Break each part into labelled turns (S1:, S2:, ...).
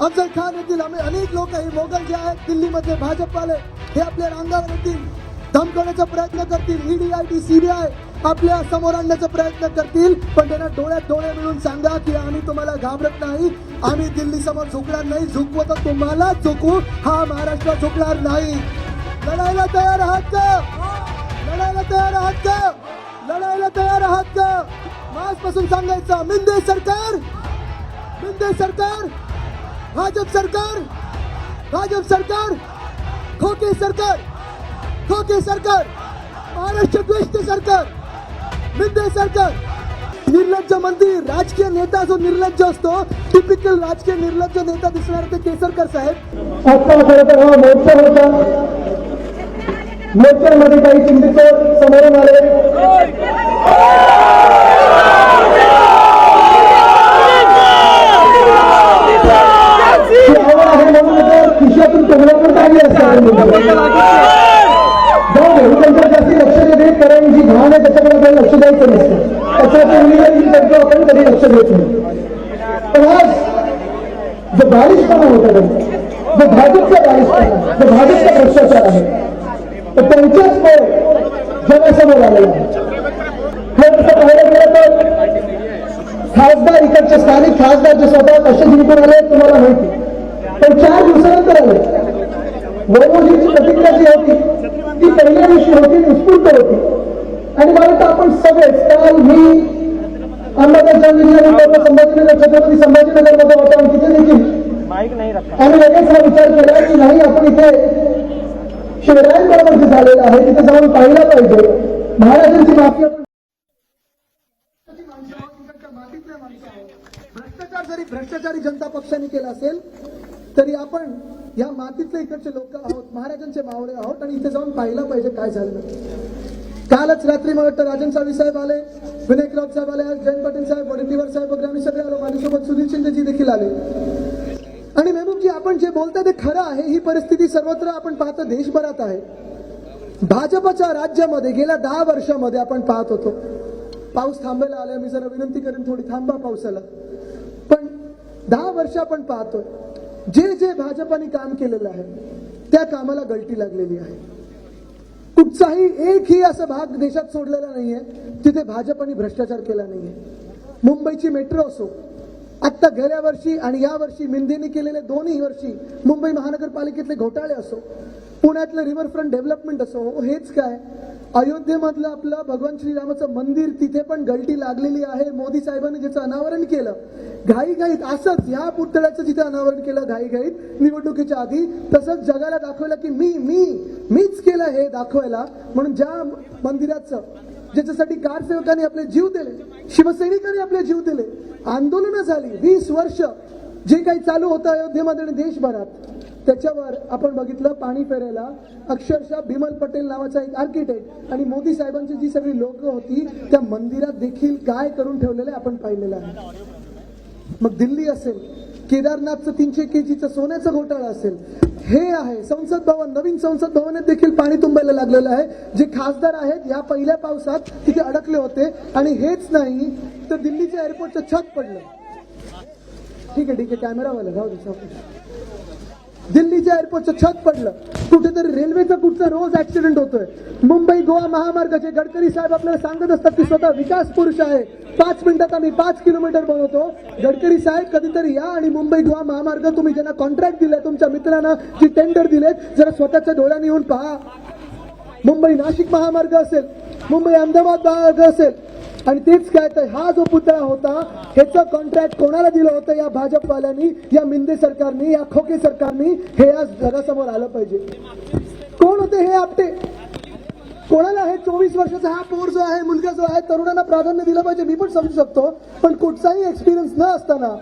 S1: अफजल खान येथील आम्ही अनेक लोक हे मोगल जे आहेत दिल्लीमध्ये भाजपवाले हे आपल्या रांगावर येतील धमकवण्याचा प्रयत्न करतील. ईडी आय टी सीबीआय आपल्यासमोर आणण्याचा प्रयत्न करतील. पण त्यांना डोळ्यात डोळे मिळून सांगा की आम्ही तुम्हाला घाबरत नाही. आम्ही दिल्ली समोर झुकणार नाही. झुकवत तुम्हाला झुकू. हा महाराष्ट्र झुकणार नाही. लढायला तयार आहात का? लढायला तयार आहात का? लढायला तयार आहात का? आजपासून सांगायचं मिंदे सरकार! मिंदे सरकार! भाजप सरकार भाजप सरकार खोके सरकार खोके सरकार महाराष्ट्र द्वेष्ट सरकार मिंदे सरकार. निर्लज्ज मंदिर राजकीय नेता जो निर्लज्ज असतो टिपिकल राजकीय निर्लज्ज नेता दिसणार ते केसरकर साहेब.
S2: आजचा खरं तर हा मोर्चा होता. मोर्चामध्ये काही चिंतित समोरून आले. खिशातून टोमला पण काढली असतात जाऊ दे मी त्यांच्यावर जास्ती लक्ष देत कारण जी घाण आहे त्याच्याकडे काही लक्ष द्यायचं नसतं त्याचं इंग्लिश करतो आपण कधी लक्ष देत नाही पण आज जो बालिशपणा होता त्यांचा जो भाजपचा बालिशपणा जो भाजपचा भ्रष्टाचार आहे तर त्यांच्याच मुळे जगासमोर आलेला आहे खरं तसं पाहायला गेलं तर खासदार इकडचे स्थानिक खासदार जे स्वतः कसे जिंकून आले तुम्हाला माहिती पण चार दिवसानंतर वैभवजींची प्रतिक्रिया जी होती ती पहिल्या दिवशी होती उत्स्फूर्त होती. आणि मला वाटतं आपण सगळेच काल मी अहमदनगर जिल्ह्यामध्ये संभाजीनगर छत्रपती संभाजीनगरमध्ये होतो आणि तिथे देखील आम्ही लगेच हा विचार केला की नाही आपण इथे शिवरायांबरोबर जे झालेलं आहे तिथे जाऊन पाहिलं पाहिजे. महाराजांची माफी आपण
S1: भ्रष्टाचार जरी भ्रष्टाचारी जनता पक्षाने केला असेल तरी आपण या मातीतले इकडचे लोक आहोत महाराजांचे मावळे आहोत आणि इथे जाऊन पाहिलं पाहिजे काय झालं कालच रात्री मला वाटतं राजन सावी साहेब आले विनायक राऊत साहेब आले जयंत पाटील साहेब वडेट्टीवार साहेब वगैरे आम्ही सगळे आलो. माझ्यासोबत सुनील शिंदेजी देखील आले. आणि मेहबूबजी आपण जे बोलता ते खरं आहे ही परिस्थिती सर्वत्र आपण पाहतो देशभरात आहे. भाजपच्या राज्यामध्ये गेल्या दहा वर्षामध्ये आपण पाहत होतो. पाऊस थांबायला आला मी जरा विनंती करेन थोडी थांबा पावसाला. पण दहा वर्ष आपण पाहतोय. जे जे भाजपाने काम केलेलं आहे त्या कामाला गळती लागलेली आहे. कुठचाही एकही असा भाग देशात सोडलेला नाहीये तिथे भाजपाने भ्रष्टाचार केला नाहीये. मुंबईची मेट्रो असो आत्ता गेल्या वर्षी आणि या वर्षी मिंदेने केलेले दोन्ही वर्षी मुंबई महानगरपालिकेतले घोटाळे असो पुण्यातलं रिव्हरफ्रंट डेव्हलपमेंट असो हेच काय? अयोध्येमधलं आपलं भगवान श्रीरामाचं मंदिर तिथे पण गलटी लागलेली आहे. मोदी साहेबांनी ज्याचं अनावरण केलं घाईघाईत असंच या पुतळ्याचं जिथे अनावरण केलं घाईघाईत निवडणुकीच्या आधी तसंच जगाला दाखवलं की मी मी मीच केलं हे दाखवायला. म्हणून ज्या मंदिराचं ज्याच्यासाठी कारसेवकांनी आपले जीव दिले शिवसैनिकांनी आपले जीव दिले आंदोलनं झाली वीस वर्ष जे काही चालू होतं अयोध्येमध्ये आणि देशभरात त्याच्यावर आपण बघितलं पाणी फेरायला. अक्षरशः बिमल पटेल नावाचा एक आर्किटेक्ट आणि मोदी साहेबांची जी सगळी लोक होती त्या मंदिरात देखील काय करून ठेवलेलं आहे आपण पाहिलेलं आहे. मग दिल्ली असेल केदारनाथचं तीनशे केजीचं सोन्याचं घोटाळा असेल हे आहे. संसद भवन नवीन संसद भवनात देखील पाणी तुंबायला लागलेलं आहे. जे खासदार आहेत या पहिल्या पावसात तिथे अडकले होते. आणि हेच नाही तर दिल्लीच्या एअरपोर्टचं छत पडलं. ठीक आहे ठीक आहे कॅमेरावाला जाऊ दे दिल्लीच्या एअरपोर्टचं छत पडलं. कुठेतरी रेल्वेचा कुठचा रोज ऍक्सिडेंट होतोय. मुंबई गोवा महामार्गाचे गडकरी साहेब आपल्याला सांगत असतात की स्वतः विकास पुरुष आहे. पाच मिनिटात आम्ही पाच किलोमीटर बनवतो. गडकरी साहेब कधीतरी या आणि मुंबई गोवा महामार्ग तुम्ही ज्यांना कॉन्ट्रॅक्ट दिलाय तुमच्या मित्रांना जी टेंडर दिलेत जरा स्वतःच्या डोळ्याने येऊन पहा. मुंबई नाशिक महामार्ग असेल मुंबई अहमदाबाद महामार्ग असेल आणि तेच काय तर हा जो पुतळा होता ह्याचं कॉन्ट्रॅक्ट कोणाला दिलं होतं या भाजपवाल्यांनी या मिंदे सरकारनी या खोके सरकारनी हे आज जगासमोर आलं पाहिजे. कोण होते हे आपटे? कोणाला हे चोवीस वर्षाचा हा पोर जो आहे मुलगा जो आहे तरुणांना प्राधान्य दिलं पाहिजे मी पण समजू शकतो. पण कुठचाही एक्सपिरियन्स न असताना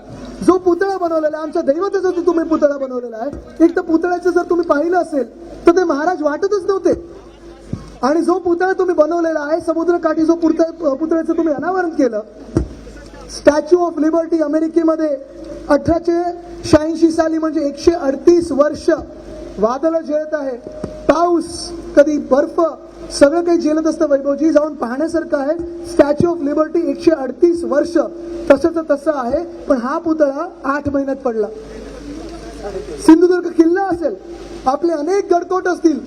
S1: जो पुतळा बनवलेला आहे आमच्या दैवताचा जो तुम्ही पुतळा बनवलेला आहे एक तर पुतळ्याचं जर तुम्ही पाहिलं असेल तर ते महाराज वाटतच नव्हते. आणि जो पुतळा तुम्ही बनवलेला आहे समुद्रकाठी जो पुतळा पुतळ्याचं तुम्ही अनावरण केलं स्टॅच्यू ऑफ लिबर्टी अमेरिकेमध्ये अठराशे शहाऐंशी साली म्हणजे एकशे अडतीस वर्ष वादळ झेलत आहे. पाऊस कधी बर्फ सगळं काही झेलत असतं वैभवजी. जाऊन पाहण्यासारखं आहे स्टॅच्यू ऑफ लिबर्टी एकशे अडतीस वर्ष तसंच तसं आहे पण हा पुतळा आठ महिन्यात पडला. सिंधुदुर्ग किल्ला असेल आपले अनेक गडकोट असतील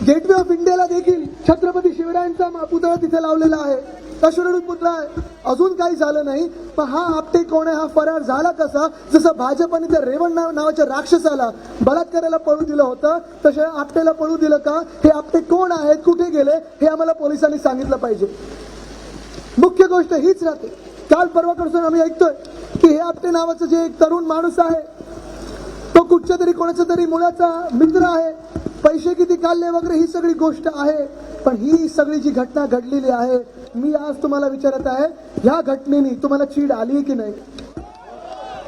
S1: गेटवे ऑफ इंडियाला देखील छत्रपती शिवरायांचा पुतळा तिथे लावलेला आहे. अश्वरूढ पुतळा आहे. अजून काही झालं नाही पण हा आपटे कोण आहे हा फरार झाला कसा? जसं भाजपने त्या रेवण नाव नावाच्या राक्षसाला बलात्काराला पळू दिलं होतं तसे आपटेला पळू दिलं का? हे आपटे कोण आहेत कुठे गेले हे आम्हाला पोलिसांनी सांगितलं पाहिजे. मुख्य गोष्ट हीच राहते. काल परवाकडून आम्ही ऐकतोय की हे आपटे नावाचं जे एक तरुण माणूस आहे तो कुठच्या तरी कोणाचा तरी मुलाचा मित्र आहे. पैसे किती काढले वगैरे ही सगळी गोष्ट आहे पण ही सगळी जी घटना घडलेली आहे मी आज तुम्हाला विचारत आहे ह्या घटनेने तुम्हाला चीड आली की नाही?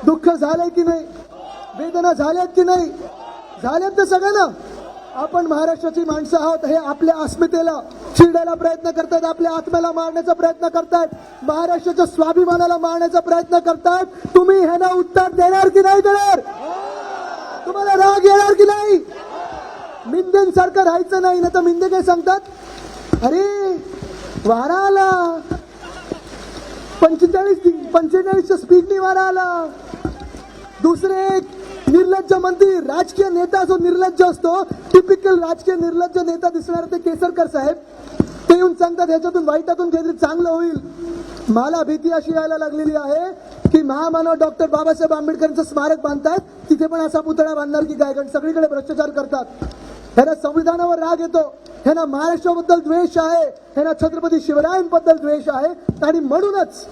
S1: दुःख झालंय की नाही? वेदना झाल्यात की नाही? झाल्यात तर सगळ्यांना. आपण महाराष्ट्राची माणसं आहोत हे आपल्या अस्मितेला चिडायला प्रयत्न करतायत आपल्या आत्म्याला मारण्याचा प्रयत्न करतायत महाराष्ट्राच्या स्वाभिमानाला मारण्याचा प्रयत्न करतायत तुम्ही ह्याला उत्तर देणार की नाही देणार? तुम्हाला राग येणार की नाही? मिंदेंसारखं राहायचं नाही ना तर मिंदे काय सांगतात? अरे वारा आला पंचेचाळीस पंचेचाळीसच्या स्पीडने वारा आला दुसरे एक निर्लज्ज मंत्री राजकीय नेता जो निर्लज्ज असतो टिपिकल राजकीय निर्लज्ज नेता दिसणार ते केसरकर साहेब. ते येऊन सांगतात ह्याच्यातून वाईटातून काहीतरी चांगलं होईल. मला भीती अशी यायला लागलेली आहे की महामानव डॉक्टर बाबासाहेब आंबेडकरांचं स्मारक बांधतायत तिथे पण असा पुतळा बांधणार की काय सगळीकडे भ्रष्टाचार करतात. ह्यांना संविधानावर राग येतो. ह्यांना महाराष्ट्राबद्दल द्वेष आहे. ह्यांना छत्रपती शिवरायांबद्दल द्वेष आहे. आणि म्हणूनच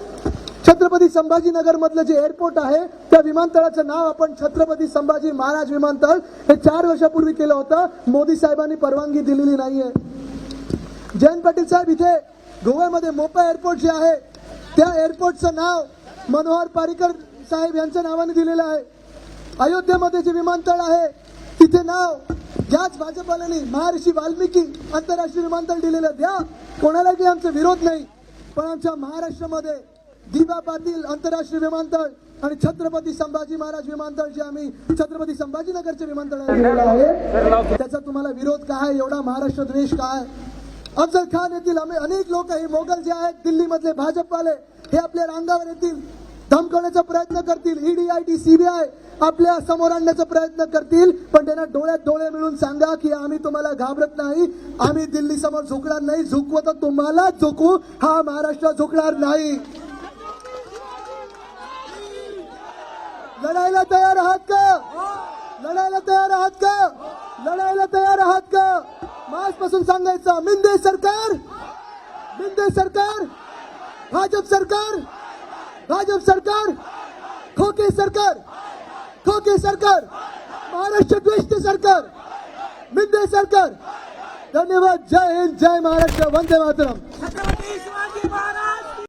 S1: छत्रपती संभाजीनगर मधलं जे एअरपोर्ट आहे त्या विमानतळाचं नाव आपण छत्रपती संभाजी महाराज विमानतळ हे चार वर्षापूर्वी केलं होतं. मोदी साहेबांनी परवानगी दिलेली नाहीये. जयंत पाटील साहेब इथे गोव्यामध्ये मोपा एअरपोर्ट जे आहे त्या एअरपोर्टचं नाव मनोहर पारिकर साहेब यांच्या नावाने दिलेलं आहे. अयोध्येमध्ये जे विमानतळ आहे तिथे नाव ज्याच भाजपाने महर्षी वाल्मिकी आंतरराष्ट्रीय विमानतळ दिलेलं द्या. कोणालाही आमचा विरोध नाही. पण आमच्या महाराष्ट्रामध्ये दिवा पाटील आंतरराष्ट्रीय विमानतळ आणि छत्रपती संभाजी महाराज विमानतळ जे आम्ही छत्रपती संभाजीनगरचे विमानतळ दिलेलं आहे त्याचा तुम्हाला विरोध काय एवढा महाराष्ट्र द्वेष काय अफजल खान येथील आम्ही अनेक लोक हे मोगल जे आहेत दिल्लीमधले भाजपवाले हे आपल्या रांगावर येतील. धमकवण्याचा प्रयत्न करतील. E ED I T CBI आपल्यासमोर आणण्याचा प्रयत्न करतील. पण त्यांना डोळ्यात डोळे मिळून सांगा की आम्ही तुम्हाला घाबरत नाही. आम्ही दिल्ली समोर झुकणार नाही. झुकव तर तुम्हाला झुकू. हा महाराष्ट्र झुकणार नाही. लढायला तयार आहात का? लढायला तयार आहात का? लढायला तयार आहात का? पासून सांगायचं मिंदे सरकार मिंदे सरकार भाजप सरकार भाजप सरकार खोके सरकार खोके सरकार महाराष्ट्र द्वेष्ट सरकार मिंदे सरकार. धन्यवाद. जय हिंद जय महाराष्ट्र. वंदे मातरम.
S3: छत्रपती शिवाजी महाराज.